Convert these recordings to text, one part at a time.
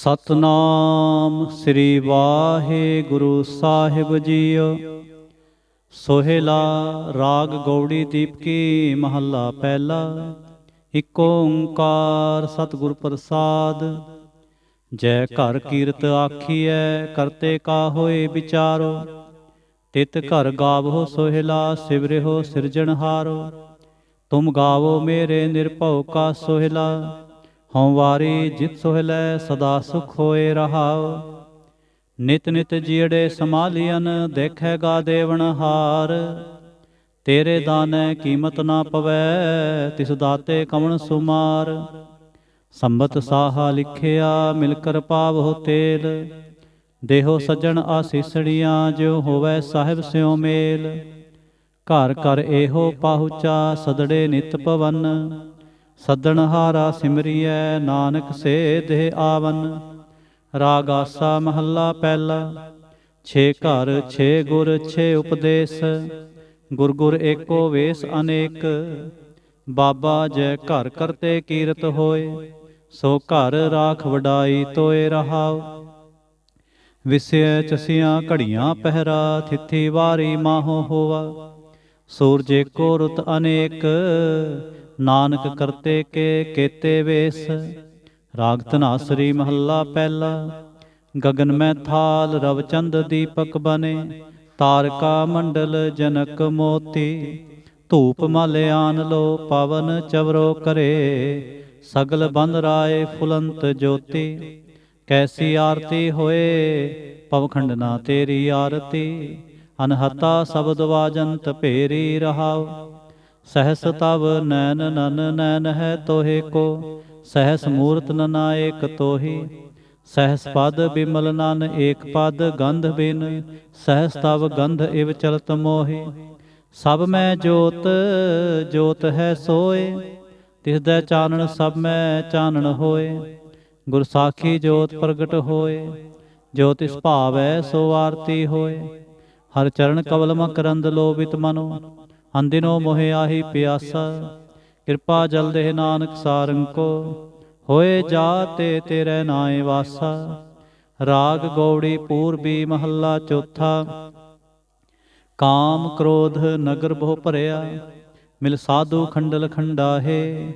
ਸਤਨਾਮ ਸ੍ਰੀ ਵਾਹਿਗੁਰੂ ਸਾਹਿਬ ਜੀਓ। ਸੋਹਿਲਾ ਰਾਗ ਗੌੜੀ ਦੀਪਕੀ ਮਹੱਲਾ ਪਹਿਲਾ। ਇਕ ਓੰਕਾਰ ਸਤਿਗੁਰ ਪ੍ਰਸਾਦ। ਜੈ ਘਰ ਕੀਰਤ ਆਖੀਐ, ਕਰਤੇ ਕਾ ਹੋਏ ਵਿਚਾਰੋ। ਤਿਤ ਘਰ ਗਾਵੋ ਸੋਹਿਲਾ ਸਿਵਰਿਓ ਸਿਰਜਣਹਾਰੋ। ਤੁਮ ਗਾਵੋ ਮੇਰੇ ਨਿਰਭਉ ਕਾ ਸੋਹਿਲਾ। ਹਉ ਵਾਰੀ ਜਿਤ ਸੋਹਿਲੈ ਸਦਾ ਸੁਖ ਹੋਏ ਰਹਾਉ। ਨਿਤ ਨਿਤ ਜੀੜੇ ਸਮਾਲੀਅਨ ਦੇਖੇਗਾ ਦੇਵਨ ਹਾਰ। ਤੇਰੇ ਦਾਨੈ ਕੀਮਤ ਨਾ ਪਵੈ, ਤਿਸ ਦਾਤੇ ਕਵਣ ਸੁਮਾਰ। ਸੰਬਤ ਸਾਹਾ ਲਿਖਿਆ ਮਿਲ ਕਰ ਪਾਵੋ ਤੇਲ। ਦੇਹੋ ਸੱਜਣ ਆਸੀਸੜੀਆਂ ਜਿਉ ਹੋਵੈ ਸਾਹਿਬ ਸਿਉ ਮੇਲ। ਘਰ ਘਰ ਇਹੋ ਪਾਹੁਚਾ ਸਦੜੇ ਨਿਤ ਪਵਨ। ਸੱਦਣ ਹਾਰਾ ਸਿਮਰਿਐ, ਨਾਨਕ ਸੇ ਦੇਹ ਆਵਨ। ਰਾਗ ਮਹੱਲਾ ਪਹਿਲਾ, ਛੇ ਘਰ, ਛੇ ਗੁਰ, ਛੇ ਉਪਦੇਸ਼। ਗੁਰ ਗੁਰ ਏਕੋ ਵੇਸ ਅਨੇਕ। ਬਾਬਾ ਜੈ ਘਰ ਕਰਤੇ ਕੀਰਤ ਹੋਏ, ਸੋ ਘਰ ਰਾਖ ਵਡਾਈ ਤੋਏ ਰਹਾਉ। ਵਿਸਿਆ ਚਸੀਆਂ ਘੜੀਆਂ ਪਹਿਰਾ, ਥਿੱਥੀ ਵਾਰੀ ਮਾਹੋ ਹੋਵਾ। ਸੂਰਜ ਏਕੋ ਰੁਤ ਅਨੇਕ ਨਾਨਕ ਕਰਤੇ ਕੇ ਕੇਤੇ ਵੇਸ। ਰਾਗ ਧਨਾਸਰੀ ਮਹੱਲਾ ਪਹਿਲਾ। ਗਗਨ ਮੈਂ ਥਾਲ ਰਵ ਦੀਪਕ ਬਨੇ। ਤਾਰਕਾ ਮੰਡਲ ਜਨਕ ਮੋਤੀ। ਧੂਪ ਮਲਿਆਨ ਲੋ ਪਵਨ ਚਵਰੋ ਕਰੇ। ਸਗਲ ਬੰਦ ਰਾਏ ਫੁਲੰਤ ਜੋਤੀ। ਕੈਸੀ ਆਰਤੀ ਹੋਏ, ਪਵਖੰਡ ਨਾ ਤੇਰੀ ਆਰਤੀ। ਅਨਹਤਾ ਸ਼ਬਦ ਵਾਜੰਤ ਭੇਰੀ ਰਹਾਉ। ਸਹਸ ਤਵ ਨੈਨ ਨਨ ਨੈਨ ਹੈ ਤੋਹੇ ਕੋ, ਸਹਸ ਮੂਰਤ ਨਨਾਇਕ ਤੋਹੀ। ਸਹਸ ਪਦ ਬਿਮਲ ਨਨ ਏਕ ਪਦ ਗੰਧ ਬਿਨ ਸਹਸ ਤਵ ਗੰਧ ਇਵ ਚਲਤ ਮੋਹੀ। ਸਭ ਮੈਂ ਜੋਤ ਜੋਤ ਹੈ ਸੋਏ, ਤਿਸ ਦਾ ਚਾਨਣ ਸਭ ਮੈਂ ਚਾਨਣ ਹੋਏ। ਗੁਰ ਸਾਖੀ ਜੋਤ ਪ੍ਰਗਟ ਹੋਏ ਜੋਤਿਸ਼ ਭਾਵੈ ਸੋ ਆਰਤੀ ਹੋਏ। ਹਰ ਚਰਨ ਕਵਲ ਮਕਰੰਦ ਲੋਭਿਤ ਮਨੋ ਅੰਦਿਨੋ ਮੋਹਿ ਆਹੀ ਪਿਆਸਾ, ਕਿਰਪਾ ਜਲ ਦੇ ਨਾਨਕ ਸਾਰੰਗ ਕੋ, ਹੋਏ ਜਾਤੇ ਤੇਰੇ ਨਾਏ ਵਾਸਾ, ਰਾਗ ਗੌੜੀ ਪੂਰਬੀ ਮਹੱਲਾ ਚੌਥਾ, ਕਾਮ ਕ੍ਰੋਧ ਨਗਰ ਬਹੁ ਭਰਿਆ, ਮਿਲ ਸਾਧੂ ਖੰਡਲ ਖੰਡਾਹੇ,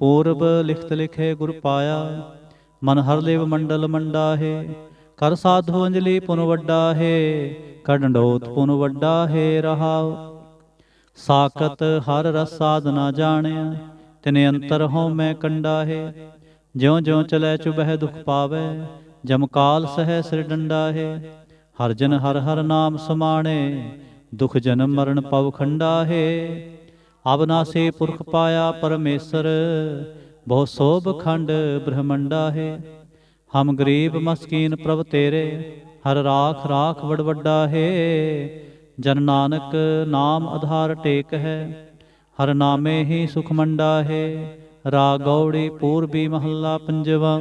ਪੂਰਬ ਲਿਖਤ ਲਿਖੇ ਗੁਰ ਪਾਇਆ, ਮਨ ਹਰ ਲੇਵ ਮੰਡਲ ਮੰਡਾਹੇ, ਕਰ ਸਾਧੂ ਅੰਜਲੀ ਪੁਨ ਵੱਡਾ ਹੈ ਕਡੰਡੋਤ ਪੁਨ ਵੱਡਾ ਹੈ ਰਹਾਉ। ਸਾਖਤ ਹਰ ਰਸ ਸਾਧਨਾ ਜਾਣਿਆ, ਤਿਨੇ ਅੰਤਰ ਹਉ ਮੈਂ ਕੰਡਾ ਹੈ ਜਿਉ ਜਿਉ ਚਲੈ ਚੁਬਹਿ ਦੁਖ ਪਾਵੇ ਜਮਕਾਲ ਸਹਿ ਸਿਰ ਡੰਡਾ ਹੈ ਹਰ ਜਨ ਹਰ ਹਰ ਨਾਮ ਸਮਾਣੇ, ਦੁਖ ਜਨਮ ਮਰਨ ਪਵ ਖੰਡਾ ਹੈ ਅਬਨਾਸੀ ਪੁਰਖ ਪਾਇਆ ਪਰਮੇਸ਼ਰ, ਬਹੁ ਸੋਭ ਖੰਡ ਬ੍ਰਹਮੰਡਾ ਹੈ ਹਮ ਗਰੀਬ ਮਸਕੀਨ ਪ੍ਰਭ ਤੇਰੇ, ਹਰ ਰਾਖ ਰਾਖ ਵਡਵੱਡਾ ਹੈ ਜਨ ਨਾਨਕ ਨਾਮ ਆਧਾਰ ਟੇਕ ਹੈ, ਹਰ ਨਾਮੇ ਹੀ ਸੁਖ ਮੰਡਾ ਹੈ ਰਾ ਗੌੜੀ ਪੂਰਬੀ ਮਹੱਲਾ ਪੰਜਵਾ।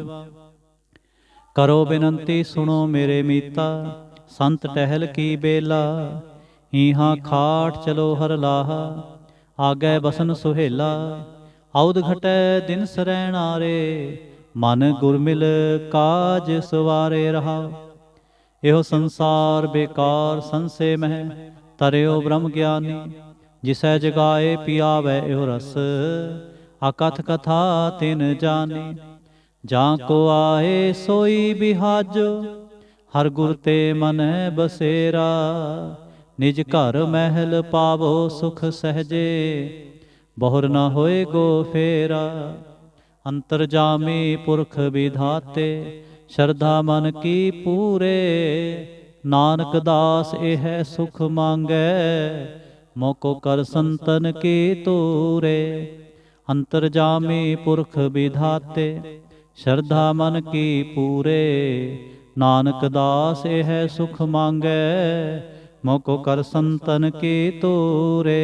ਕਰੋ ਬੇਨੰਤੀ ਸੁਣੋ ਮੇਰੇ ਮੀਤਾ, ਸੰਤ ਟਹਿਲ ਕੀ ਬੇਲਾ, ਈਹਾਂ ਖਾਟ ਚਲੋ ਹਰ ਲਾਹਾ, ਆਗੇ ਬਸਨ ਸੁਹੇਲਾ ਆਉਦ ਘਟੈ ਦਿਨ ਸਰੈਣਾਰੇ ਮਨ ਗੁਰਮਿਲ ਕਾਜ ਸਵਾਰੇ ਰਹਾ। ਇਹੋ ਸੰਸਾਰ ਬੇਕਾਰ ਸੰਸੇ ਮਹਿ ਤਰਿਓ ਬ੍ਰਹਮ ਗਿਆਨੀ, ਜਿਸੈ ਜਗਾਏ ਪਿਆਵੈ ਇਹੋ ਰਸ। ਅਕਥ ਕਥਾ ਤਿਨ ਜਾਣੀ ਜਾਂ ਕੋ ਆਏ ਸੋਈ ਬਿਹਾਜੋ, ਹਰ ਗੁਰ ਤੇ ਮਨ ਬਸੇਰਾ। ਨਿਜ ਘਰ ਮਹਿਲ ਪਾਵੋ ਸੁਖ ਸਹਜੇ, ਬਹੁਰ ਨਾ ਹੋਏ ਗੋ ਫੇਰਾ। ਅੰਤਰ ਜਾਮੀ ਪੁਰਖ ਵਿਧਾਤੇ ਸ਼ਰਧਾ ਮਨ ਕੀ ਪੂਰੇ? ਨਾਨਕ ਦਾਸ ਇਹ ਸੁਖ ਮੰਗੈ, ਮੋਕੋ ਕਰ ਸੰਤਨ ਕੀ ਤੂਰੇ? ਅੰਤਰ ਜਾਮੀ ਪੁਰਖ ਵਿਧਾਤੇ, ਸ਼ਰਧਾ ਮਨ ਕੀ ਪੂਰੇ? ਨਾਨਕ ਦਾਸ ਇਹ ਸੁਖ ਮੰਗੈ, ਮੋਕੋ ਕਰ ਸੰਤਨ ਕੀ ਤੂਰੇ?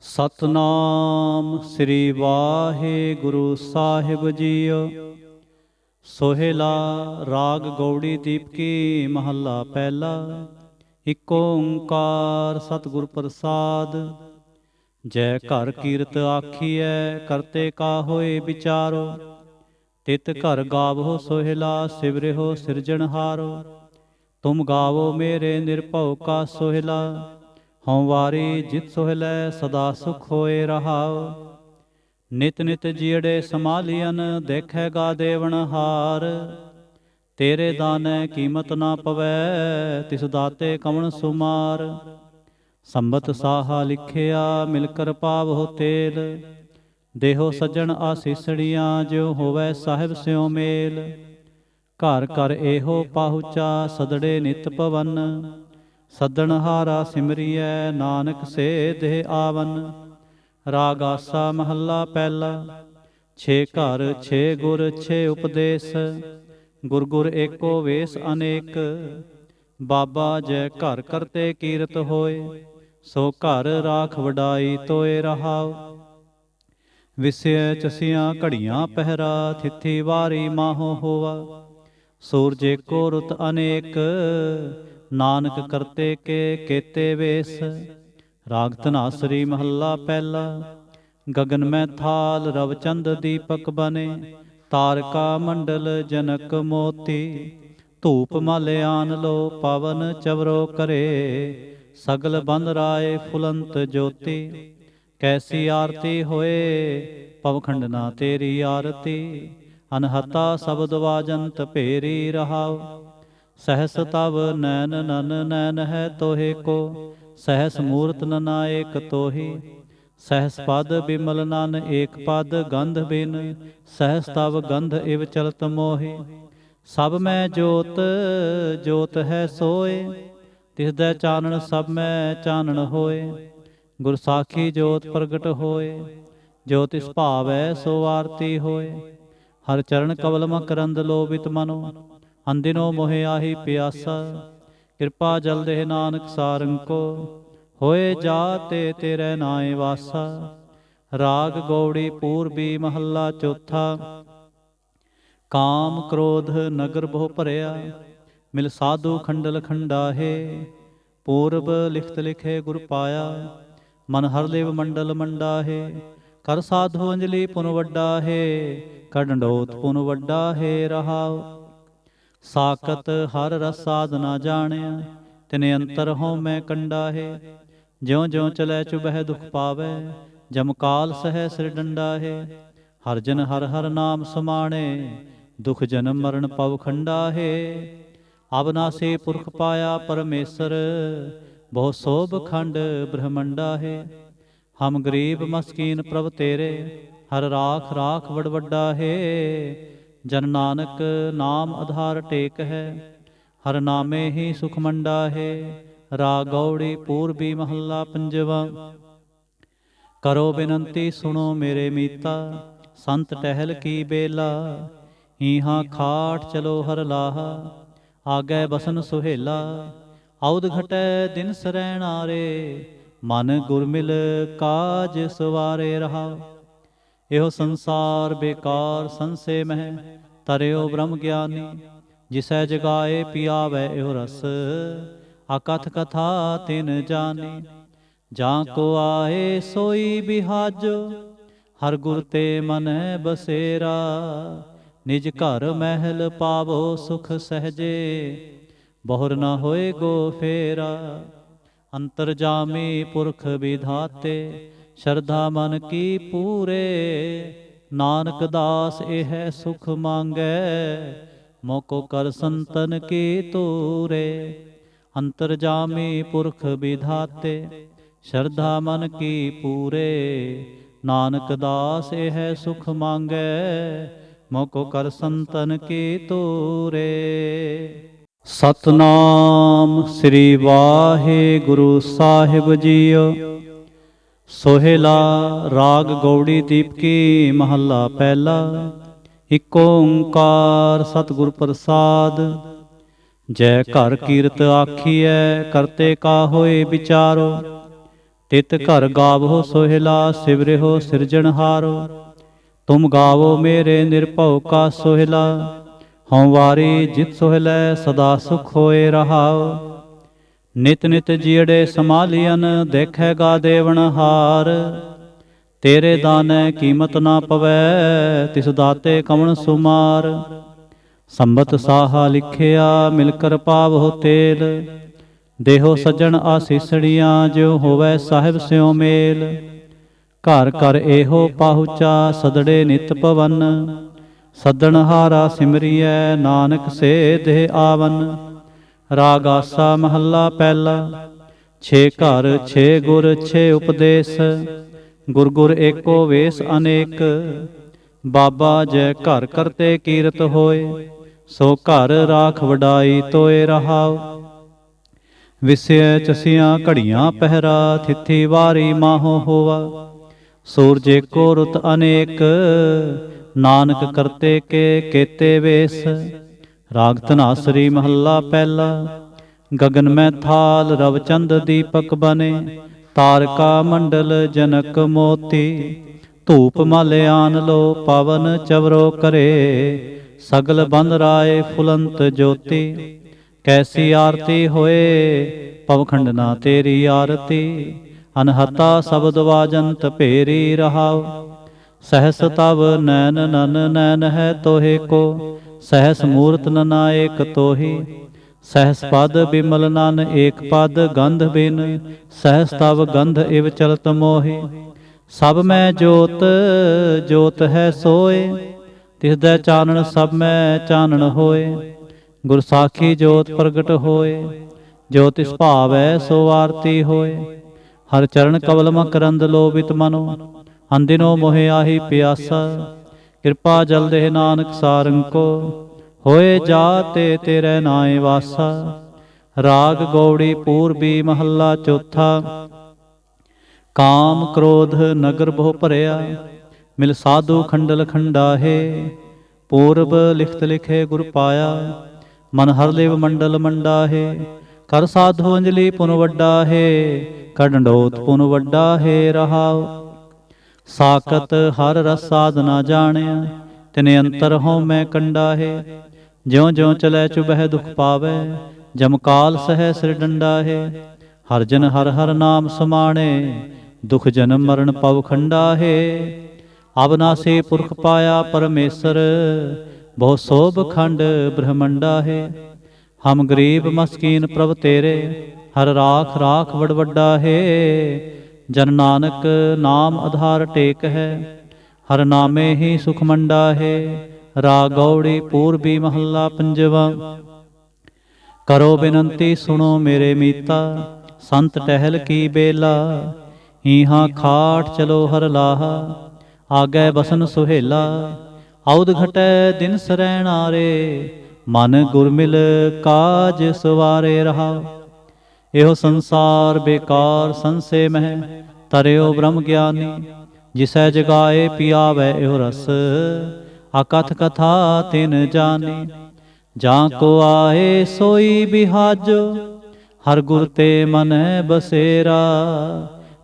ਸਤਨਾਮ ਸ੍ਰੀ ਵਾਹਿਗੁਰੂ ਸਾਹਿਬ ਜੀਓ। ਸੋਹਿਲਾ ਰਾਗ ਗੌੜੀ ਦੀਪਕੀ ਮਹੱਲਾ ਪਹਿਲਾ। ਇਕ ਓੰਕਾਰ ਸਤਿਗੁਰ ਪ੍ਰਸਾਦ। ਜੈ ਘਰ ਕੀਰਤ ਆਖੀਐ, ਕਰਤੇ ਕਾ ਹੋਏ ਵਿਚਾਰੋ। ਤਿਤ ਘਰ ਗਾਵੋ ਸੋਹਿਲਾ ਸਿਵਰਿਓ ਸਿਰਜਣਹਾਰੋ ਤੁਮ ਗਾਵੋ ਮੇਰੇ ਨਿਰਭਉ ਕਾ ਸੋਹਿਲਾ। ਹਉ ਵਾਰੀ ਜਿਤ ਸੋਹਿਲੈ, ਸਦਾ ਸੁਖ ਹੋਏ ਰਹਾਉ ਨਿਤ ਨਿਤ ਜੀੜੇ ਸਮਾਲੀਅਨ ਦੇਖੇਗਾ ਦੇਵਨ ਹਾਰ। ਤੇਰੇ ਦਾਨੈ ਕੀਮਤ ਨਾ ਪਵੈ, ਤਿਸ ਦਾਤੇ ਕਵਣ ਸੁਮਾਰ। ਸੰਬਤ ਸਾਹਾ ਲਿਖਿਆ, ਮਿਲ ਕਰ ਪਾਵੋ ਤੇਲ। ਦੇਹੋ ਸੱਜਣ ਆਸੀਸੜੀਆਂ, ਜਿਉ ਹੋਵੈ ਸਾਹਿਬ ਸਿਉ ਮੇਲ। ਘਰ ਘਰ ਇਹੋ ਪਾਹੁਚਾ, ਸਦੜੇ ਨਿਤ ਪਵਨ। ਸੱਦਣ ਹਾਰਾ ਸਿਮਰੀਐ, ਨਾਨਕ ਸੇ ਦੇਹ ਆਵਨ। ਰਾਗ ਆਸਾ ਮਹੱਲਾ ਪਹਿਲਾ। ਛੇ ਘਰ, ਛੇ ਗੁਰ, ਛੇ ਉਪਦੇਸ਼। ਗੁਰ ਗੁਰ ਏਕੋ ਵੇਸ ਅਨੇਕ। ਬਾਬਾ ਜੈ ਘਰ ਕਰਤੇ ਕੀਰਤ ਹੋਏ। ਸੋ ਘਰ ਰਾਖ ਵਡਾਈ ਤੋਏ ਰਹਾਉ। ਵਿਸਿਆ ਚਸੀਆਂ ਘੜੀਆਂ ਪਹਿਰਾ, ਥਿੱਥੀ ਵਾਰੀ ਮਾਹੋ ਹੋਵਾ ਸੂਰਜ ਏਕੋ ਰੁਤ ਅਨੇਕ। ਨਾਨਕ ਕਰਤੇ ਕੇ, ਕੇਤੇ ਵੇਸ। ਰਾਗ ਧਨਾਸਰੀ ਮਹੱਲਾ ਪਹਿਲਾ। ਗਗਨ ਮੈਂ ਥਾਲ, ਰਵ ਦੀਪਕ ਬਨੇ, ਤਾਰਕਾ ਮੰਡਲ ਜਨਕ ਮੋਤੀ, ਧੂਪ ਮਲ ਆਨ ਲੋ ਪਵਨ ਚਵਰੋ ਕਰੇ, ਸਗਲ ਬੰਦ ਰਾਏ ਫੁਲੰਤ ਜੋਤੀ, ਕੈਸੀ ਆਰਤੀ ਹੋਏ, ਪਵਖੰਡ ਨਾ ਤੇਰੀ ਆਰਤੀ, ਅਨਹਤਾ ਸ਼ਬਦ ਵਾਜੰਤ ਭੇਰੀ ਰਹਾਉ। ਸਹਸ ਤਵ ਨੈਨ ਨਨ ਨੈਨ ਹੈ ਤੋਹੇ ਕੋ, ਸਹਸ ਮੂਰਤ ਨਨਾਇਕ ਤੋਹੀ। ਸਹਸ ਪਦ ਬਿਮਲ ਨਨ ਏਕ ਪਦ ਗੰਧ ਬਿਨ, ਸਹਸ ਤਵ ਗੰਧ ਇਵ ਚਲਤ ਮੋਹੀ। ਸਭ ਮੈਂ ਜੋਤ ਜੋਤ ਹੈ ਸੋਏ, ਤਿਸ ਦਾ ਚਾਨਣ ਸਭ ਮੈਂ ਚਾਨਣ ਹੋਏ। ਗੁਰ ਸਾਖੀ ਜੋਤ ਪ੍ਰਗਟ ਹੋਏ, ਜੋ ਤਿਸ ਭਾਵੈ ਸੋ ਆਰਤੀ ਹੋਏ। ਹਰ ਚਰਨ ਕਵਲ ਮਕਰੰਦ ਲੋਭਿਤ ਮਨੋ ਅੰਦਿਨੋ ਮੋਹਿ ਆਹੀ ਪਿਆਸਾ। ਕਿਰਪਾ ਜਲ ਦੇ ਨਾਨਕ ਸਾਰੰਗ ਕੋ। ਹੋਏ ਜਾਤੇ ਤੇਰੇ ਨਾਏ ਵਾਸਾ। ਰਾਗ ਗੌੜੀ ਪੂਰਬੀ ਮਹੱਲਾ ਚੌਥਾ। ਕਾਮ ਕ੍ਰੋਧ ਨਗਰ ਬਹੁ ਭਰਿਆ। ਮਿਲ ਸਾਧੂ ਖੰਡਲ ਖੰਡਾਹੇ ਪੂਰਬ ਲਿਖਤ ਲਿਖੇ ਗੁਰ ਪਾਇਆ। ਮਨ ਹਰ ਲੇਵ ਮੰਡਲ ਮੰਡਾਹੇ ਕਰ ਸਾਧੂ ਅੰਜਲੀ ਪੁਨ ਵੱਡਾ ਹੈ। ਕਡੰਡੋਤ ਪੁਨ ਵੱਡਾ ਹੈ। ਰਹਾਉ। ਸਾਖਤ ਹਰ ਰਸ ਸਾਧਨਾ ਜਾਣਿਆ, ਤਿਨੇ ਅੰਤਰ ਹਉ ਮੈਂ ਕੰਡਾ ਹੈ ਜਿਉ ਜਿਉ ਚਲੈ ਚੁਬਹਿ ਦੁਖ ਪਾਵੈ, ਜਮ ਕਾਲ ਸਹਿ ਸਿਰ ਡੰਡਾ ਹੈ ਹਰ ਜਨ ਹਰ ਹਰ ਨਾਮ ਸਮਾਣੇ, ਦੁਖ ਜਨਮ ਮਰਨ ਪਵ ਖੰਡਾ ਹੈ ਅਬਨਾਸੀ ਪੁਰਖ ਪਾਇਆ ਪਰਮੇਸ਼ਰ, ਬਹੁ ਸੋਭ ਖੰਡ ਬ੍ਰਹਮੰਡਾ ਹੈ ਹਮ ਗਰੀਬ ਮਸਕੀਨ ਪ੍ਰਭ ਤੇਰੇ, ਹਰ ਰਾਖ ਰਾਖ ਵਡ ਹੈ ਜਨ ਨਾਨਕ ਨਾਮ ਆਧਾਰ ਟੇਕ ਹੈ, ਹਰ ਨਾਮੇ ਹੀ ਸੁਖ ਮੰਡਾ ਹੈ, ਰਾਗ ਗੌੜੀ ਪੂਰਬੀ ਮਹੱਲਾ ਪੰਜਵਾ। ਕਰੋ ਬੇਨੰਤੀ ਸੁਣੋ ਮੇਰੇ ਮੀਤਾ, ਸੰਤ ਟਹਿਲ ਕੀ ਬੇਲਾ ਈਹਾਂ ਖਾਟ ਚਲੋ ਹਰ ਲਾਹਾ, ਆਗੇ ਬਸਨ ਸੁਹੇਲਾ ਆਉਦ ਘਟੈ ਦਿਨ ਸਰੈਣਾਰੇ ਮਨ ਗੁਰਮਿਲ ਕਾਜ ਸਵਾਰੇ ਰਹਾ। ਇਹੋ ਸੰਸਾਰ ਬੇਕਾਰ ਸੰਸੇ ਮਹਿ ਤਰਿਓ ਬ੍ਰਹਮ ਗਿਆਨੀ। ਜਿਸੈ ਜਗਾਏ ਪਿਆਵੈ ਇਹੋ ਰਸ ਅਕਥ ਕਥਾ ਤਿਨ ਜਾਣੀ ਜਾਂ ਕੋ ਆਏ ਸੋਈ ਬਿਹਾਜੋ, ਹਰ ਗੁਰ ਤੇ ਮਨ ਬਸੇਰਾ। ਨਿਜ ਘਰ ਮਹਿਲ ਪਾਵੋ ਸੁਖ ਸਹਜੇ, ਬਹੁਰ ਨਾ ਹੋਏ ਗੋ ਫੇਰਾ। ਅੰਤਰ ਜਾਮੀ ਪੁਰਖ ਵਿਧਾਤੇ ਸ਼ਰਧਾ ਮਨ ਕੀ ਪੂਰੇ, ਨਾਨਕ ਦਾਸ ਇਹ ਸੁਖ ਮੰਗੈ। ਮੋਕੋ ਕਰ ਸੰਤਨ ਕੀ ਤੂਰੇ ਅੰਤਰ ਜਾਮੀ ਪੁਰਖ ਵਿਧਾਤੇ। ਸ਼ਰਧਾ ਮਨ ਕੀ ਪੂਰੇ, ਨਾਨਕ ਦਾਸ ਇਹ ਸੁਖ ਮੰਗੈ। ਮੋਕੋ ਕਰ ਸੰਤਨ ਕੀ ਤੂਰੇ ਸਤਨਾਮ ਸ੍ਰੀ ਵਾਹਿਗੁਰੂ ਸਾਹਿਬ ਜੀਓ। ਸੋਹਿਲਾ ਰਾਗ ਗੌੜੀ ਦੀਪਕੀ ਮਹੱਲਾ ਪਹਿਲਾ। ਇਕ ਓੰਕਾਰ ਸਤਿਗੁਰ ਪ੍ਰਸਾਦ। ਜੈ ਘਰ ਕੀਰਤ ਆਖੀਐ, ਕਰਤੇ ਕਾ ਹੋਏ ਵਿਚਾਰੋ। ਤਿਤ ਘਰ ਗਾਵੋ ਸੋਹਿਲਾ ਸਿਵਰਿਓ ਸਿਰਜਣਹਾਰੋ ਤੁਮ ਗਾਵੋ ਮੇਰੇ ਨਿਰਭਉ ਕਾ ਸੋਹਿਲਾ। ਹਉ ਵਾਰੀ ਜਿਤ ਸੋਹਿਲੈ, ਸਦਾ ਸੁਖ ਹੋਏ ਰਹਾਉ ਨਿਤ ਨਿਤ ਜੀੜੇ ਸਮਾਲੀਅਨ ਦੇਖੇਗਾ ਦੇਵਨ ਹਾਰ। ਤੇਰੇ ਦਾਨੈ ਕੀਮਤ ਨਾ ਪਵੈ, ਤਿਸ ਦਾਤੇ ਕਵਣ ਸੁਮਾਰ। ਸੰਬਤ ਸਾਹਾ ਲਿਖਿਆ ਮਿਲ ਕਰ ਪਾਵ ਹੋ ਤੇਲ। ਦੇਹੋ ਸੱਜਣ ਆਸੀਸੜੀਆਂ, ਜਿਉ ਹੋਵੈ ਸਾਹਿਬ ਸਿਉ ਮੇਲ। ਘਰ ਘਰ ਇਹੋ ਪਾਹੁਚਾ, ਸਦੜੇ ਨਿਤ ਪਵਨ। ਸੱਦਣ ਹਾਰਾ ਸਿਮਰਿਐ, ਨਾਨਕ ਸੇ ਦੇਹ ਆਵਨ। ਰਾਗ ਆਸਾ ਮਹੱਲਾ ਪਹਿਲਾ, ਛੇ ਘਰ, ਛੇ ਗੁਰ, ਛੇ ਉਪਦੇਸ਼ ਗੁਰ ਗੁਰ ਏਕੋ ਵੇਸ ਅਨੇਕ, ਬਾਬਾ ਜੈ ਘਰ ਕਰਤੇ ਕੀਰਤ ਹੋਏ, ਸੋ ਘਰ ਰਾਖ ਵਡਾਈ ਤੋਏ ਰਹਾਉ। ਵਿਸਿਆ ਚਸੀਆਂ ਘੜੀਆਂ ਪਹਿਰਾ, ਥਿੱਥੀ ਵਾਰੀ ਮਾਹੋ ਹੋਵਾ, ਸੂਰਜ ਏਕੋ ਰੁਤ ਅਨੇਕ, ਨਾਨਕ ਕਰਤੇ ਕੇ, ਕੇਤੇ ਵੇਸ। ਰਾਗ ਧਨਾਸਰੀ ਮਹੱਲਾ ਪਹਿਲਾ। ਗगन ਮੈਂ ਥਾਲ ਰਵਚੰਦ ਦੀਪਕ ਬਨੇ ਤਾਰਕਾ ਮੰਡਲ ਜਨਕ ਮੋਤੀ। ਧੂਪ ਮਲ ਆਨ ਲੋ, ਪਵਨ ਚਵਰੋ ਕਰੇ। ਸਗਲ ਬੰਦ ਰਾਏ ਫੁਲੰਤ ਜੋਤੀ। ਕੈਸੀ ਆਰਤੀ ਹੋਏ, ਪਵਖੰਡ ਨਾ ਤੇਰੀ ਆਰਤੀ। ਅਨਹਤਾ ਸ਼ਬਦ ਵਾਜੰਤ ਭੇਰੀ ਰਹਾਉ। ਸਹਸ ਤਵ ਨੈਨ ਨਨ ਨੈਨ ਹੈ ਤੋਹੇ ਕੋ। ਸਹਿਸ ਮੂਰਤ ਨਨਾਇਕ ਤੋਹੀ, ਸਹਸ ਪਦ ਬਿਮਲ ਨਨ ਏਕ ਪਦ ਗੰਧ ਬਿਨ, ਸਹਸ ਤਵ ਗੰਧ ਇਵ ਚਲਤ ਮੋਹੀ। ਸਭ ਮੈਂ ਜੋਤ ਜੋਤ ਹੈ ਸੋਏ, ਤਿਸ ਦਾ ਚਾਨਣ ਸਭ ਮੈਂ ਚਾਨਣ ਹੋਏ। ਗੁਰ ਸਾਖੀ ਜੋਤ ਪ੍ਰਗਟ ਹੋਏ ਜੋਤਿਸ਼ ਭਾਵੈ ਸੋ ਆਰਤੀ ਹੋਏ। ਹਰ ਚਰਨ ਕਵਲ ਮਕਰੰਦ ਲੋਭਿਤ ਮਨੋ ਅੰਦਿਨੋ ਮੋਹਿ ਆਹੀ ਪਿਆਸਾ। ਕਿਰਪਾ ਜਲ ਦੇ ਨਾਨਕ ਸਾਰੰਗ ਕੋ। ਹੋਏ ਜਾਤੇ ਤੇਰੇ ਨਾਏ ਵਾਸਾ। ਰਾਗ ਗੋੜੀ ਪੂਰਬੀ ਮਹੱਲਾ ਚੌਥਾ। ਕਾਮ ਕ੍ਰੋਧ ਨਗਰ ਬਹੁ ਭਰਿਆ। ਮਿਲ ਸਾਧੂ ਖੰਡਲ ਖੰਡਾਹੇ। ਪੂਰਬ ਲਿਖਤ ਲਿਖੇ ਗੁਰ ਪਾਇਆ। ਮਨ ਹਰ ਲਿਵ ਮੰਡਲ ਮੰਡਾਹੇ। ਕਰ ਸਾਧੂ ਅੰਜਲੀ ਪੁਨ ਵੱਡਾ ਹੈ ਕਡੰਡੋਤ ਪੁਨ ਵੱਡਾ ਹੈ ਰਹਾਉ। ਸਾਕਤ ਹਰ ਰਸ ਸਾਧਨਾ ਜਾਣਿਆ, ਤਿਨੇ ਅੰਤਰ ਹਉ ਮੈਂ ਕੰਡਾ ਹੈ ਜਿਉ ਜਿਉ ਚਲੈ ਚੁਬਹਿ ਦੁਖ ਪਾਵੈ ਜਮਕਾਲ ਸਹਿ ਸਿਰ ਡੰਡਾ ਹੈ ਹਰ ਜਨ ਹਰ ਹਰ ਨਾਮ ਸਮਾਣੇ, ਦੁਖ ਜਨਮ ਮਰਨ ਪਵ ਖੰਡਾ ਹੈ ਅਬਨਾਸੀ ਪੁਰਖ ਪਾਇਆ ਪਰਮੇਸ਼ਰ, ਬਹੁ ਸੋਭ ਖੰਡ ਬ੍ਰਹਮੰਡਾ ਹੈ ਹਮ ਗਰੀਬ ਮਸਕੀਨ ਪ੍ਰਭ ਤੇਰੇ, ਹਰ ਰਾਖ ਰਾਖ ਵਡ ਹੈ ਜਨ ਨਾਨਕ ਨਾਮ ਆਧਾਰ ਟੇਕ ਹੈ, ਹਰ ਨਾਮੇ ਹੀ ਸੁਖ ਮੰਡਾ ਹੈ, ਰਾਗ ਗੌੜੀ ਪੂਰਬੀ ਮਹੱਲਾ ਪੰਜਵਾ। ਕਰੋ ਬੇਨੰਤੀ ਸੁਣੋ ਮੇਰੇ ਮੀਤਾ, ਸੰਤ ਟਹਿਲ ਕੀ ਬੇਲਾ, ਈਹਾਂ ਖਾਟ ਚਲੋ ਹਰ ਲਾਹਾ, ਆਗੇ ਬਸਨ ਸੁਹੇਲਾ ਆਉਦ ਘਟੈ ਦਿਨ ਸਰੈਣਾਰੇ ਮਨ ਗੁਰਮਿਲ ਕਾਜ ਸਵਾਰੇ ਰਹਾ। ਇਹੋ ਸੰਸਾਰ ਬੇਕਾਰ ਸੰਸੇ ਮਹਿ ਤਰਿਓ ਬ੍ਰਹਮ ਗਿਆਨੀ, ਜਿਸੈ ਜਗਾਏ ਪਿਆਵੈ ਇਹੋ ਰਸ। ਅਕਥ ਕਥਾ ਤਿਨ ਜਾਣੀ ਜਾਂ ਕੋ ਆਏ ਸੋਈ ਬਿਹਾਜੋ, ਹਰ ਗੁਰ ਤੇ ਮਨੈ ਬਸੇਰਾ।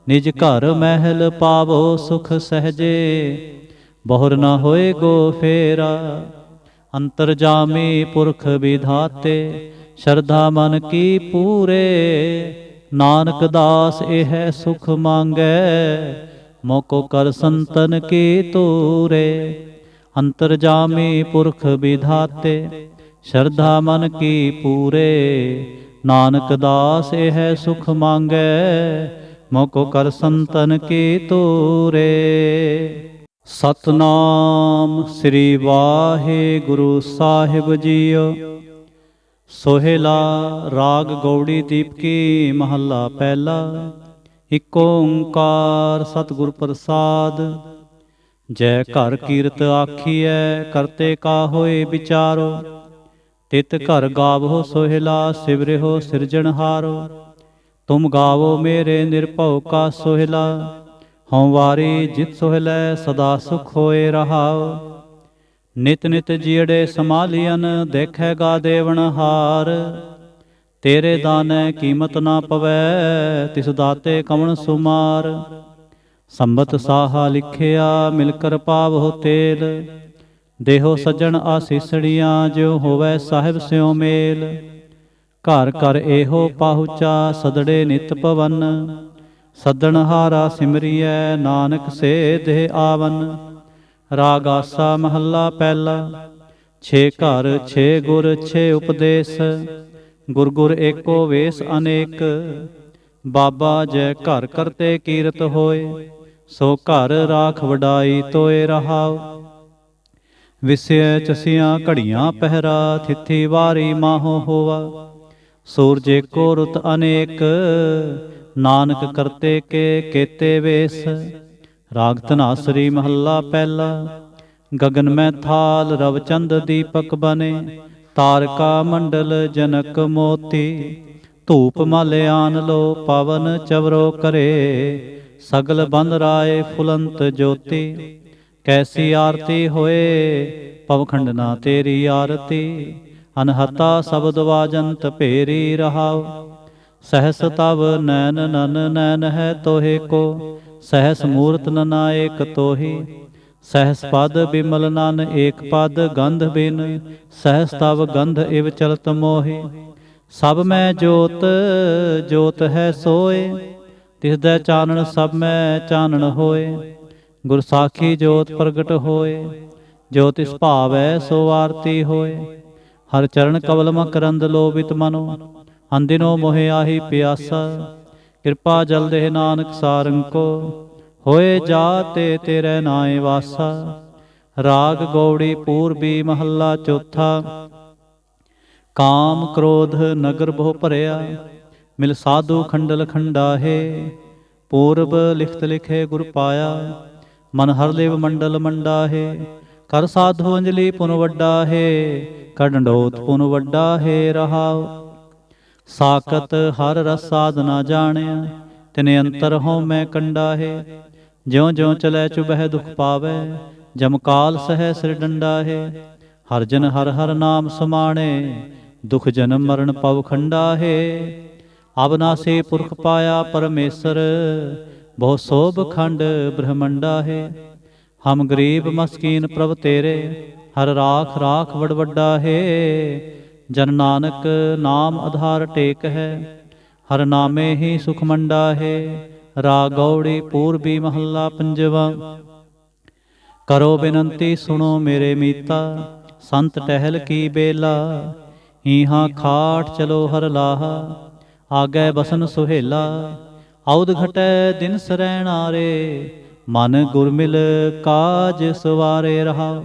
ਨਿਜ ਘਰ ਮਹਿਲ ਪਾਵੋ ਸੁਖ ਸਹਜੇ, ਬਹੁਰ ਨਾ ਹੋਏ ਗੋ ਫੇਰਾ। ਅੰਤਰ ਜਾਮੀ ਪੁਰਖ ਵਿਧਾਤੇ ਸ਼ਰਧਾ ਮਨ ਕੀ ਪੂਰੇ? ਨਾਨਕ ਦਾਸ ਇਹ ਸੁਖ ਮੰਗੈ ਮੋਕੋ ਕਰ ਸੰਤਨ ਕੀ ਤੂਰੇ ਅੰਤਰ ਜਾਮੀ ਪੁਰਖ ਵਿਧਾਤੇ, ਸ਼ਰਧਾ ਮਨ ਕੀ ਪੂਰੇ? ਨਾਨਕ ਦਾਸ ਇਹ ਸੁਖ ਮੰਗੈ ਮੋਕੋ ਕਰ ਸੰਤਨ ਕੀ ਤੂਰੇ ਸਤਨਾਮ ਸ੍ਰੀ ਵਾਹਿਗੁਰੂ ਸਾਹਿਬ ਜੀਓ। ਸੋਹਿਲਾ ਰਾਗ ਗੌੜੀ ਦੀਪਕੀ ਮਹੱਲਾ ਪਹਿਲਾ। ਇਕ ਓੰਕਾਰ ਸਤਿਗੁਰ ਪ੍ਰਸਾਦ। ਜੈ ਘਰ ਕੀਰਤ ਆਖੀਐ, ਕਰਤੇ ਕਾ ਹੋਏ ਵਿਚਾਰੋ। ਤਿਤ ਘਰ ਗਾਵੋ ਸੋਹਿਲਾ ਸਿਵਰਿਓ ਸਿਰਜਣਹਾਰੋ ਤੁਮ ਗਾਵੋ ਮੇਰੇ ਨਿਰਭਉ ਕਾ ਸੋਹਿਲਾ। ਹਉ ਵਾਰੀ ਜਿਤ ਸੋਹਿਲੈ, ਸਦਾ ਸੁਖ ਹੋਏ ਰਹਾਉ ਨਿਤ ਨਿਤ ਜੀੜੇ ਸਮਾਲੀਅਨ ਦੇਖੇਗਾ ਦੇਵਨ ਹਾਰ। ਤੇਰੇ ਦਾਨੈ ਕੀਮਤ ਨਾ ਪਵੈ, ਤਿਸ ਦਾਤੇ ਕਵਣ ਸੁਮਾਰ। ਸੰਬਤ ਸਾਹਾ ਲਿਖਿਆ ਮਿਲ ਕਰ ਪਾਵੋ ਤੇਲ। ਦੇਹੋ ਸਜਣ ਆਸੀਸੜੀਆਂ, ਜਿਉ ਹੋਵੈ ਸਾਹਿਬ ਸਿਉ ਮੇਲ। ਘਰ ਘਰ ਇਹੋ ਪਾਹੁਚਾ ਸਦੜੇ ਨਿਤ ਪਵਨ। ਸੱਦਣ ਹਾਰਾ ਸਿਮਰਿਐ, ਨਾਨਕ ਸੇ ਦੇਹ ਆਵਨ। ਰਾਗ ਆਸਾ ਮਹੱਲਾ ਪਹਿਲਾ, ਛੇ ਘਰ, ਛੇ ਗੁਰ, ਛੇ ਉਪਦੇਸ਼, ਗੁਰ ਗੁਰ ਏਕੋ ਵੇਸ ਅਨੇਕ, ਬਾਬਾ ਜੈ ਘਰ ਕਰਤੇ ਕੀਰਤ ਹੋਏ, ਸੋ ਘਰ ਰਾਖ ਵਡਾਈ ਤੋਏ ਰਹਾਉ। ਵਿਸਿਆ ਚਸੀਆਂ ਘੜੀਆਂ ਪਹਿਰਾ, ਥਿੱਥੀ ਵਾਰੀ ਮਾਹੋ ਹੋਵਾ, ਸੂਰਜ ਏਕੋ ਰੁਤ ਅਨੇਕ, ਨਾਨਕ ਕਰਤੇ ਕੇ, ਕੇਤੇ ਵੇਸ। ਰਾਗ ਧਨਾਸਰੀ ਮਹੱਲਾ ਪਹਿਲਾ। ਗਗਨ ਮੈਂ ਥਾਲ ਰਵਚੰਦ ਦੀਪਕ ਬਨੇ ਤਾਰਕਾ ਮੰਡਲ ਜਨਕ ਮੋਤੀ। ਧੂਪ ਮਲ ਆਨ ਲੋ ਪਵਨ ਚਵਰੋ ਕਰੇ, ਸਗਲ ਬੰਦ ਰਾਏ ਫੁਲੰਤ ਜੋਤੀ। ਕੈਸੀ ਆਰਤੀ ਹੋਏ, ਪਵਖੰਡ ਨਾ ਤੇਰੀ ਆਰਤੀ। ਅਨਹਤਾ ਸ਼ਬਦ ਵਾਜੰਤ ਭੇਰੀ ਰਹਾਉ। ਸਹਸ ਤਵ ਨੈਨ ਨਨ ਨੈਨ ਹੈ ਤੋਹੇ ਕੋ ਸਹਿਸ ਮੂਰਤ ਨਨਾਇਕ ਤੋਹੀ, ਸਹਸ ਪਦ ਬਿਮਲ ਨਨ ਏਕ ਪਦ ਗੰਧ ਬਿਨ, ਸਹਸ ਤਵ ਗੰਧ ਇਵ ਚਲਤ ਮੋਹੀ। ਸਭ ਮੈਂ ਜੋਤ ਜੋਤ ਹੈ ਸੋਏ, ਤਿਸ ਦਾ ਚਾਨਣ ਸਭ ਮੈਂ ਚਾਨਣ ਹੋਏ। ਗੁਰ ਸਾਖੀ ਜੋਤ ਪ੍ਰਗਟ ਹੋਏ ਜੋ ਤਿਸ ਭਾਵੈ ਸੋ ਆਰਤੀ ਹੋਏ। ਹਰ ਚਰਨ ਕਵਲ ਮਕਰੰਦ ਲੋਭਿਤ ਮਨੋ ਅੰਦਿਨੋ ਮੋਹਿ ਆਹੀ ਪਿਆਸਾ। ਕਿਰਪਾ ਜਲ ਦੇ ਨਾਨਕ ਸਾਰੰਕੋ ਹੋਏ ਜਾਤੇ ਤੇਰੇ ਨਾਏ ਵਾਸਾ। ਰਾਗ ਗੌੜੀ ਪੂਰਬੀ ਮਹੱਲਾ ਚੌਥਾ। ਕਾਮ ਕ੍ਰੋਧ ਨਗਰ ਬਹੁ ਭਰਿਆ, ਮਿਲ ਸਾਧੂ ਖੰਡਲ ਖੰਡਾਹੇ। ਪੂਰਬ ਲਿਖਤ ਲਿਖੇ ਗੁਰ ਪਾਇਆ, ਮਨ ਹਰ ਮੰਡਲ ਮੰਡਾਹੇ। ਕਰ ਸਾਧੂ ਅੰਜਲੀ ਪੁਨ ਵੱਡਾ ਹੈ ਕਡੰਡੋਤ ਪੁਨ ਵੱਡਾ ਹੈ ਰਹਾਉ। ਸਾਖਤ ਹਰ ਰਸ ਸਾਧਨਾ ਜਾਣਿਆ, ਤਿਨੇ ਅੰਤਰ ਹਉ ਮੈਂ ਕੰਡਾ ਹੈ ਜਿਉ ਜਿਉ ਚਲੈ ਚੁਬਹਿ ਦੁਖ ਪਾਵੈ ਜਮਕਾਲ ਸਹਿ ਸਿਰ ਡੰਡਾ ਹੈ ਹਰ ਜਨ ਹਰ ਹਰ ਨਾਮ ਸਮਾਣੇ, ਦੁਖ ਜਨਮ ਮਰਨ ਪਵ ਖੰਡਾ ਹੈ ਅਬਨਾਸੇ ਪੁਰਖ ਪਾਇਆ ਪਰਮੇਸ਼ਰ, ਬਹੁ ਸੋਭ ਖੰਡ ਬ੍ਰਹਮੰਡਾ ਹੈ ਹਮ ਗਰੀਬ ਮਸਕੀਨ ਪ੍ਰਭ ਤੇਰੇ, ਹਰ ਰਾਖ ਰਾਖ ਵਡ ਵੱਡਾ ਹੈ ਜਨ ਨਾਨਕ ਨਾਮ ਆਧਾਰ ਟੇਕ ਹੈ, ਹਰ ਨਾਮੇ ਹੀ ਸੁਖ ਮੰਡਾ ਹੈ, ਰਾਗ ਗੌੜੀ ਪੂਰਬੀ ਮਹੱਲਾ ਪੰਜਵਾ। ਕਰੋ ਬੇਨੰਤੀ ਸੁਣੋ ਮੇਰੇ ਮੀਤਾ, ਸੰਤ ਟਹਿਲ ਕੀ ਬੇਲਾ ਈਹਾਂ ਖਾਟ ਚਲੋ ਹਰ ਲਾਹਾ, ਆਗੇ ਬਸਨ ਸੁਹੇਲਾ ਆਉਦ ਘਟੈ ਦਿਨ ਸਰੈਣਾਰੇ ਮਨ ਗੁਰਮਿਲ ਕਾਜ ਸਵਾਰੇ ਰਹਾ।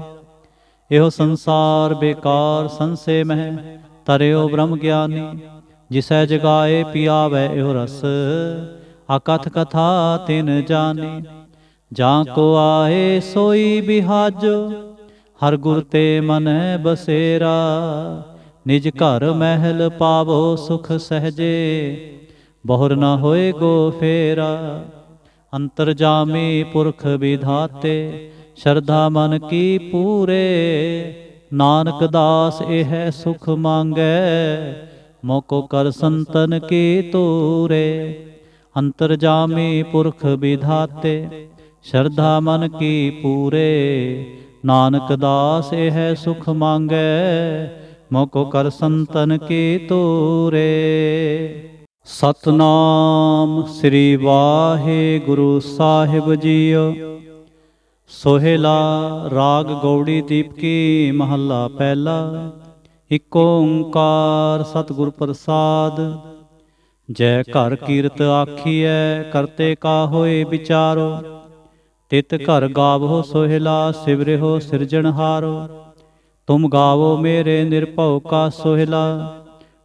ਇਹੋ ਸੰਸਾਰ ਬੇਕਾਰ ਸੰਸੇ ਮਹਿ ਤਰਿਓ ਬ੍ਰਹਮ ਗਿਆਨੀ, ਜਿਸੈ ਜਗਾਏ ਪਿਆਵੈ ਇਹੋ ਰਸ। ਆਕਥ ਕਥਾ ਤਿਨ ਜਾਣੀ ਜਾਂ ਕੋ ਆਏ ਸੋਈ ਬਿਹਾਜੋ, ਹਰ ਗੁਰ ਤੇ ਮਨ ਬਸੇਰਾ। ਨਿਜ ਘਰ ਮਹਿਲ ਪਾਵੋ ਸੁਖ ਸਹਜੇ, ਬਹੁਰ ਨਾ ਹੋਏ ਗੋ ਫੇਰਾ। ਅੰਤਰ ਜਾਮੀ ਪੁਰਖ ਵਿਧਾਤੇ ਸ਼ਰਧਾ ਮਨ ਕੀ ਪੂਰੇ? ਨਾਨਕ ਦਾਸ ਇਹ ਸੁਖ ਮੰਗੈ। ਮੋਕੋ ਕਰ ਸੰਤਨ ਕੀ ਤੂਰੇ ਅੰਤਰ ਜਾਮੀ ਪੁਰਖ ਵਿਧਾਤੇ। ਸ਼ਰਧਾ ਮਨ ਕੀ ਪੂਰੇ? ਨਾਨਕ ਦਾਸ ਇਹ ਸੁਖ ਮੰਗੈ। ਮੋਕੋ ਕਰ ਸੰਤਨ ਕੀ ਤੂਰੇ ਸਤਨਾਮ ਸ੍ਰੀ ਵਾਹਿਗੁਰੂ ਸਾਹਿਬ ਜੀਓ। ਸੋਹਿਲਾ ਰਾਗ ਗੌੜੀ ਦੀਪਕੀ ਮਹੱਲਾ ਪਹਿਲਾ। ਇਕ ਓੰਕਾਰ ਸਤਿਗੁਰ ਪ੍ਰਸਾਦ। ਜੈ ਘਰ ਕੀਰਤ ਆਖੀਐ, ਕਰਤੇ ਕਾ ਹੋਏ ਵਿਚਾਰੋ। ਤਿਤ ਘਰ ਗਾਵੋ ਸੋਹਿਲਾ ਸਿਵਰਿਓ ਸਿਰਜਣਹਾਰੋ ਤੁਮ ਗਾਵੋ ਮੇਰੇ ਨਿਰਭਉ ਕਾ ਸੋਹਿਲਾ।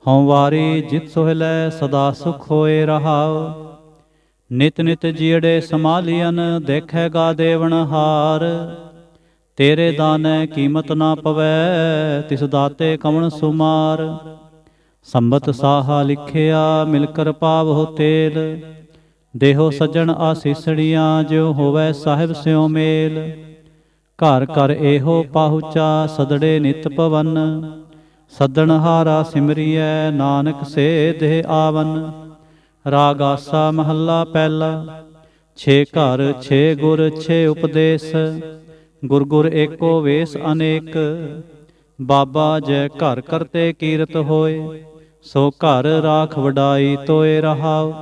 ਹਉ ਵਾਰੀ ਜਿਤ ਸੋਹਿਲੈ, ਸਦਾ ਸੁਖ ਹੋਏ ਰਹਾਉ ਨਿਤ ਨਿਤ ਜੀੜੇ ਸਮਾਲੀਅਨ ਦੇਖੇਗਾ ਦੇਵਨ ਹਾਰ। ਤੇਰੇ ਦਾਨੈ ਕੀਮਤ ਨਾ ਪਵੈ, ਤਿਸ ਦਾਤੇ ਕਵਣ ਸੁਮਾਰ। ਸੰਬਤ ਸਾਹਾ ਲਿਖਿਆ, ਮਿਲ ਕਰ ਪਾਵ ਹੋ ਤੇਲ। ਦੇਹੋ ਸੱਜਣ ਆਸੀਸੜੀਆਂ, ਜਿਉ ਹੋਵੈ ਸਾਹਿਬ ਸਿਉ ਮੇਲ। ਘਰ ਘਰ ਇਹੋ ਪਾਹੁਚਾ ਸਦੜੇ ਨਿਤ ਪਵਨ। ਸੱਦਣ ਹਾਰਾ ਸਿਮਰਿਐ, ਨਾਨਕ ਸੇ ਦੇਹ ਆਵਨ। ਰਾਗ ਆਸਾ ਮਹੱਲਾ ਪਹਿਲਾ, ਛੇ ਘਰ, ਛੇ ਗੁਰ, ਛੇ ਉਪਦੇਸ਼ ਗੁਰ ਗੁਰ ਏਕੋ ਵੇਸ ਅਨੇਕ, ਬਾਬਾ ਜੈ ਘਰ ਕਰਤੇ ਕੀਰਤ ਹੋਏ, ਸੋ ਘਰ ਰਾਖ ਵਡਾਈ ਤੋਏ ਰਹਾਉ।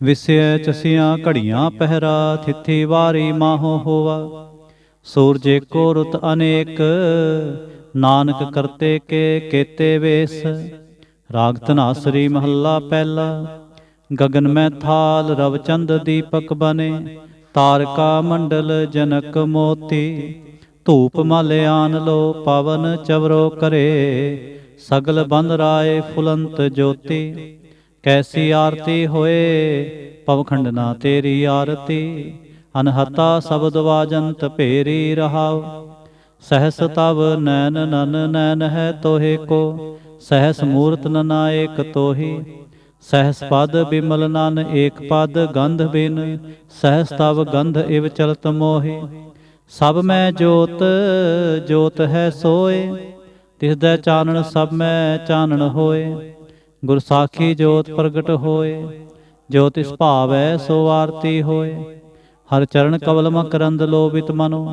ਵਿਸਿਆ ਚਸੀਆਂ ਘੜੀਆਂ ਪਹਿਰਾ, ਥਿੱਥੀ ਵਾਰੀ ਮਾਹੋ ਹੋਵਾ, ਸੂਰਜ ਕੋ ਰੁਤ ਅਨੇਕ, ਨਾਨਕ ਕਰਤੇ ਕੇ, ਕੇਤੇ ਵੇਸ ਰਾਗ ਧਨਾਸਰੀ ਮਹੱਲਾ ਪਹਿਲਾ। ਗगन ਮੈਂ ਥਾਲ, ਰਵ ਦੀਪਕ ਬਨੇ ਤਾਰਕਾ ਮੰਡਲ ਜਨਕ ਮੋਤੀ। ਧੂਪ ਮਲ ਆਨ ਲੋ, ਪਵਨ ਚਵਰੋ ਕਰੇ। ਸਗਲ ਬੰਦ ਰਾਏ ਫੁਲੰਤ ਜੋਤੀ। ਕੈਸੀ ਆਰਤੀ ਹੋਏ, ਪਵਖੰਡ ਨਾ ਤੇਰੀ ਆਰਤੀ। ਅਨਹਤਾ ਸ਼ਬਦ ਵਾਜੰਤ ਭੇਰੀ ਰਹਾਉ। ਸਹਸ ਤਵ ਨੈਨ ਨਨ ਨੈਨ ਹੈ ਤੋਹੇ ਕੋ, ਸਹਸ ਮੂਰਤ ਨਨਾ ਏਕ ਤੋਹੀ। ਸਹਸ ਪਦ ਬਿਮਲ ਨਨ ਏਕ ਪਦ ਗੰਧ ਬਿਨ, ਸਹਸ ਤਵ ਗੰਧ ਇਵ ਚਲਤ ਮੋਹੀ। ਸਭ ਮੈਂ ਜੋਤ ਜੋਤ ਹੈ ਸੋਏ, ਤਿਸ ਦਾ ਚਾਨਣ ਸਭ ਮੈਂ ਚਾਨਣ ਹੋਏ। ਗੁਰ ਸਾਖੀ ਜੋਤ ਪ੍ਰਗਟ ਹੋਏ ਜੋਤਿਸ਼ ਭਾਵੈ ਸੋ ਆਰਤੀ ਹੋਏ। ਹਰ ਚਰਨ ਕਵਲ ਮਕਰੰਦ ਲੋਭਿਤ ਮਨੋ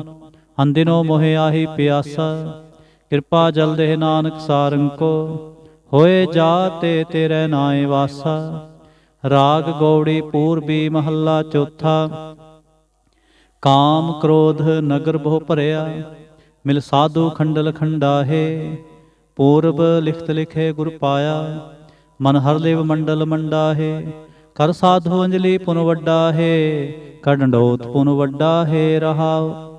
ਅੰਦਿਨੋ ਮੋਹਿ ਆਹੀ ਪਿਆਸਾ, ਕਿਰਪਾ ਜਲ ਦੇ ਨਾਨਕ ਸਾਰੰਗ ਕੋ, ਹੋਏ ਜਾ ਤੇਰੇ ਨਾਏ ਵਾਸਾ, ਰਾਗ ਗੋੜੀ ਪੂਰਬੀ ਮਹੱਲਾ ਚੌਥਾ, ਕਾਮ ਕ੍ਰੋਧ ਨਗਰ ਬਹੁ ਭਰਿਆ, ਮਿਲ ਸਾਧੂ ਖੰਡਲ ਖੰਡਾਹੇ, ਪੂਰਬ ਲਿਖਤ ਲਿਖੇ ਗੁਰ ਪਾਇਆ, ਮਨ ਹਰ ਮੰਡਲ ਮੰਡਾਹੇ, ਕਰ ਸਾਧੂ ਅੰਜਲੀ ਪੁਨ ਵੱਡਾ ਹੈ ਕਡੰਡੋਤ ਪੁਨ ਵੱਡਾ ਹੈ ਰਹਾਉ।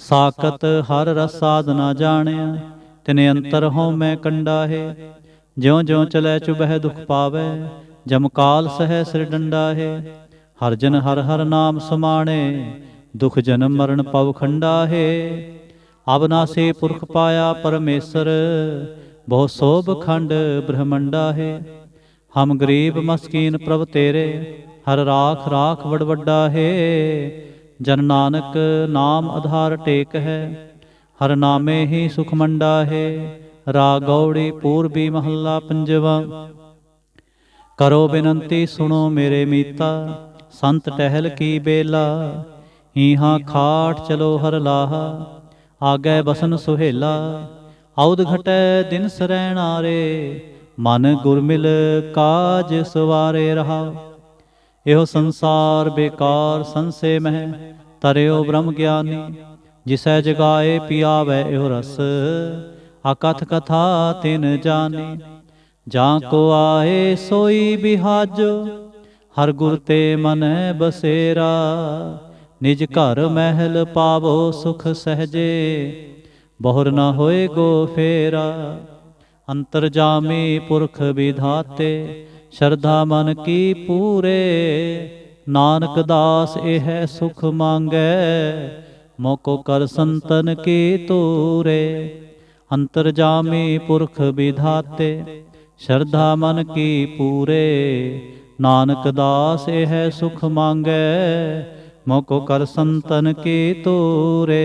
ਸਾਕਤ ਹਰ ਰਸ ਸਾਧਨਾ ਜਾਣਿਆ, ਤਿਨੇ ਅੰਤਰ ਹਉ ਮੈਂ ਕੰਡਾ ਹੈ ਜਿਉ ਜਿਉ ਚਲੈ ਚੁਬਹਿ ਦੁਖ ਪਾਵੈ ਜਮਕਾਲ ਸਹਿ ਸਿਰ ਡੰਡਾ ਹੈ ਹਰ ਜਨ ਹਰ ਹਰ ਨਾਮ ਸਮਾਣੇ, ਦੁਖ ਜਨਮ ਮਰਨ ਪਵ ਖੰਡਾ ਹੈ ਅਬਨਾਸੀ ਪੁਰਖ ਪਾਇਆ ਪਰਮੇਸ਼ਰ, ਬਹੁ ਸੋਭ ਖੰਡ ਬ੍ਰਹਮੰਡਾ ਹੈ ਹਮ ਗਰੀਬ ਮਸਕੀਨ ਪ੍ਰਭ ਤੇਰੇ, ਹਰ ਰਾਖ ਰਾਖ ਵਡ ਹੈ ਜਨ ਨਾਨਕ ਨਾਮ ਆਧਾਰ ਟੇਕ ਹੈ ਹਰ ਨਾਮੇ ਹੀ ਸੁਖ ਮੰਡਾ ਹੈ ਰਾਗ ਗੌੜੀ ਪੂਰਬੀ ਮਹੱਲਾ ਪੰਜਵਾ। ਕਰੋ ਬੇਨੰਤੀ ਸੁਣੋ ਮੇਰੇ ਮੀਤਾ, ਸੰਤ ਟਹਿਲ ਕੀ ਬੇਲਾ, ਈਹਾਂ ਖਾਟ ਚਲੋ ਹਰ ਲਾਹਾ, ਆਗੇ ਬਸਨ ਸੁਹੇਲਾ ਆਉਦ ਘਟੈ ਦਿਨ ਸਰੈਣਾਰੇ ਮਨ ਗੁਰਮਿਲ ਕਾਜ ਸਵਾਰੇ ਰਹਾ। ਇਹੋ ਸੰਸਾਰ ਬੇਕਾਰ ਸੰਸੇ ਮਹਿ ਤਰਿਓ ਬ੍ਰਹਮ ਗਿਆਨੀ, ਜਿਸੈ ਜਗਾਏ ਪਿਆਵੈ ਇਹੋ ਰਸ। ਅਕਥ ਕਥਾ ਤਿਨ ਜਾਣੀ ਜਾਂ ਕੋ ਆਏ ਸੋਈ ਬਿਹਾਜੋ, ਹਰ ਗੁਰ ਤੇ ਮਨ ਬਸੇਰਾ। ਨਿਜ ਘਰ ਮਹਿਲ ਪਾਵੋ ਸੁਖ ਸਹਜੇ, ਬਹੁਰ ਨਾ ਹੋਏ ਗੋ ਫੇਰਾ। ਅੰਤਰ ਜਾਮੀ ਪੁਰਖ ਵਿਧਾਤੇ ਸ਼ਰਧਾ ਮਨ ਕੀ ਪੂਰੇ? ਨਾਨਕ ਦਾਸ ਇਹ ਸੁਖ ਮੰਗੈ ਮੋਕੋ ਕਰ ਸੰਤਨ ਕੀ ਤੂਰੇ ਅੰਤਰ ਜਾਮੀ ਪੁਰਖ ਵਿਧਾਤੇ, ਸ਼ਰਧਾ ਮਨ ਕੀ ਪੂਰੇ? ਨਾਨਕ ਦਾਸ ਇਹ ਸੁਖ ਮੰਗੈ ਮੋਕੋ ਕਰ ਸੰਤਨ ਕੀ ਤੂਰੇ